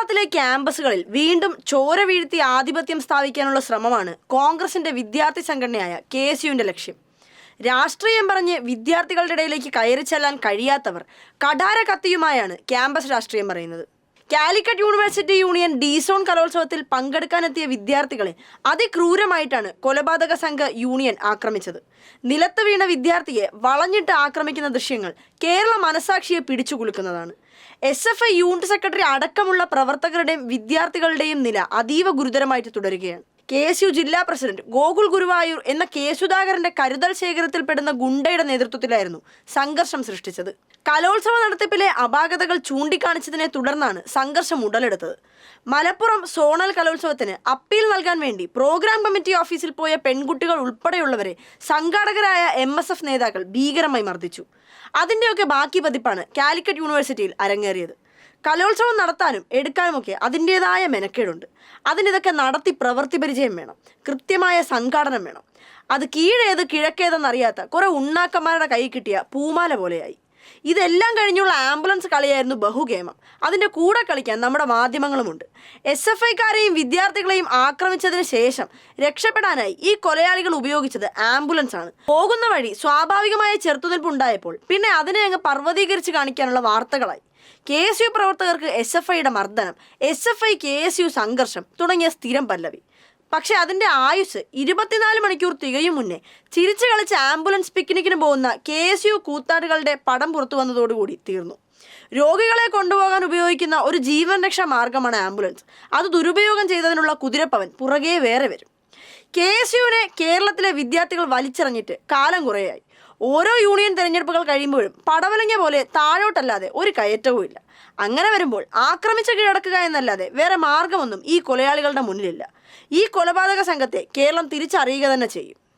കേരളത്തിലെ ക്യാമ്പസുകളിൽ വീണ്ടും ചോര വീഴ്ത്തി ആധിപത്യം സ്ഥാപിക്കാനുള്ള ശ്രമമാണ് കോൺഗ്രസിന്റെ വിദ്യാർത്ഥി സംഘടനയായ കെ എസ് യുവിന്റെ ലക്ഷ്യം. രാഷ്ട്രീയം പറഞ്ഞ് വിദ്യാർത്ഥികളുടെ ഇടയിലേക്ക് കയറി ചെല്ലാൻ കഴിയാത്തവർ കഠാര കത്തിയുമായാണ് ക്യാമ്പസ് രാഷ്ട്രീയം പറയുന്നത്. കാലിക്കറ്റ് യൂണിവേഴ്സിറ്റി യൂണിയൻ ഡീസോൺ കലോത്സവത്തിൽ പങ്കെടുക്കാനെത്തിയ വിദ്യാർത്ഥികളെ അതിക്രൂരമായിട്ടാണ് കൊലപാതക സംഘ യൂണിയൻ ആക്രമിച്ചത്. നിലത്ത് വീണ വിദ്യാർത്ഥിയെ വളഞ്ഞിട്ട് ആക്രമിക്കുന്ന ദൃശ്യങ്ങൾ കേരള മനസാക്ഷിയെ പിടിച്ചു പിടിച്ചുകുലുക്കുന്നതാണ് S F I unit secretary അടക്കമുള്ള പ്രവർത്തകരുടെയും വിദ്യാർത്ഥികളുടെയും നില അതീവ ഗുരുതരമായിട്ട് തുടരുകയാണ്. കെ എസ് യു ജില്ലാ പ്രസിഡന്റ് ഗോകുൽ ഗുരുവായൂർ എന്ന കെ സുധാകരന്റെ കരുതൽ ശേഖരത്തിൽപ്പെടുന്ന ഗുണ്ടയുടെ നേതൃത്വത്തിലായിരുന്നു സംഘർഷം സൃഷ്ടിച്ചത്. കലോത്സവ നടത്തിപ്പിലെ അപാകതകൾ ചൂണ്ടിക്കാണിച്ചതിനെ തുടർന്നാണ് സംഘർഷം ഉടലെടുത്തത്. മലപ്പുറം സോണൽ കലോത്സവത്തിന് അപ്പീൽ നൽകാൻ വേണ്ടി പ്രോഗ്രാം കമ്മിറ്റി ഓഫീസിൽ പോയ പെൺകുട്ടികൾ ഉൾപ്പെടെയുള്ളവരെ സംഘാടകരായ എം എസ് എഫ് നേതാക്കൾ ഭീകരമായി മർദ്ദിച്ചു. അതിന്റെയൊക്കെ ബാക്കി പതിപ്പാണ് കാലിക്കറ്റ് യൂണിവേഴ്സിറ്റിയിൽ അരങ്ങേറിയത്. കലോത്സവം നടത്താനും എടുക്കാനുമൊക്കെ അതിന്റെതായ മെനക്കേടുണ്ട്. അതിനിതൊക്കെ നടത്തി പ്രവൃത്തി പരിചയം വേണം. കൃത്യമായ സംഘാടനം വേണം. അത് കീഴേത് കിഴക്കേതെന്നറിയാത്ത കുറെ ഉണ്ണാക്കന്മാരുടെ കൈ കിട്ടിയ പൂമാല പോലെയായി. ഇതെല്ലാം കഴിഞ്ഞുള്ള ആംബുലൻസ് കളിയായിരുന്നു ബഹുഗേമം. അതിന്റെ കൂടെ കളിക്കാൻ നമ്മുടെ മാധ്യമങ്ങളുമുണ്ട്. എസ് എഫ് ഐക്കാരെയും വിദ്യാർത്ഥികളെയും ആക്രമിച്ചതിന് ശേഷം രക്ഷപ്പെടാനായി ഈ കൊലയാളികൾ ഉപയോഗിച്ചത് ആംബുലൻസ് ആണ്. പോകുന്ന വഴി സ്വാഭാവികമായ ചെറുത്തുനിൽപ്പ് ഉണ്ടായപ്പോൾ പിന്നെ അതിനെ അങ്ങ് പർവതീകരിച്ച് കാണിക്കാനുള്ള വാർത്തകളായി. കെ എസ് യു പ്രവർത്തകർക്ക് എസ് എഫ് ഐയുടെ മർദ്ദനം S F I K S U സംഘർഷം തുടങ്ങിയ സ്ഥിരം പല്ലവി. പക്ഷെ അതിന്റെ ആയുസ് ഇരുപത്തിനാല് മണിക്കൂർ തികയും മുന്നേ. ചിരിച്ചു കളിച്ച് ആംബുലൻസ് പിക്നിക്കിന് പോകുന്ന കെ എസ് യു കൂത്താടുകളുടെ പടം പുറത്തു വന്നതോടുകൂടി തീർന്നു. രോഗികളെ കൊണ്ടുപോകാൻ ഉപയോഗിക്കുന്ന ഒരു ജീവൻ രക്ഷാ മാർഗമാണ് ആംബുലൻസ്. അത് ദുരുപയോഗം ചെയ്തതിനുള്ള കുതിരപ്പവൻ പുറകെ വേറെ വരും. കെ എസ് യുവിനെ കേരളത്തിലെ വിദ്യാർത്ഥികൾ വലിച്ചെറിഞ്ഞിട്ട് കാലം കുറേയായി. ഓരോ യൂണിയൻ തെരഞ്ഞെടുപ്പുകൾ കഴിയുമ്പോഴും പടവലങ്ങ പോലെ താഴോട്ടല്ലാതെ ഒരു കയറ്റവും ഇല്ല. അങ്ങനെ വരുമ്പോൾ ആക്രമിച്ച് കീഴടക്കുക എന്നല്ലാതെ വേറെ മാർഗമൊന്നും ഈ കൊലയാളികളുടെ മുന്നിലില്ല. ഈ കൊലപാതക സംഘത്തെ കേരളം തിരിച്ചറിയുക തന്നെ ചെയ്യും.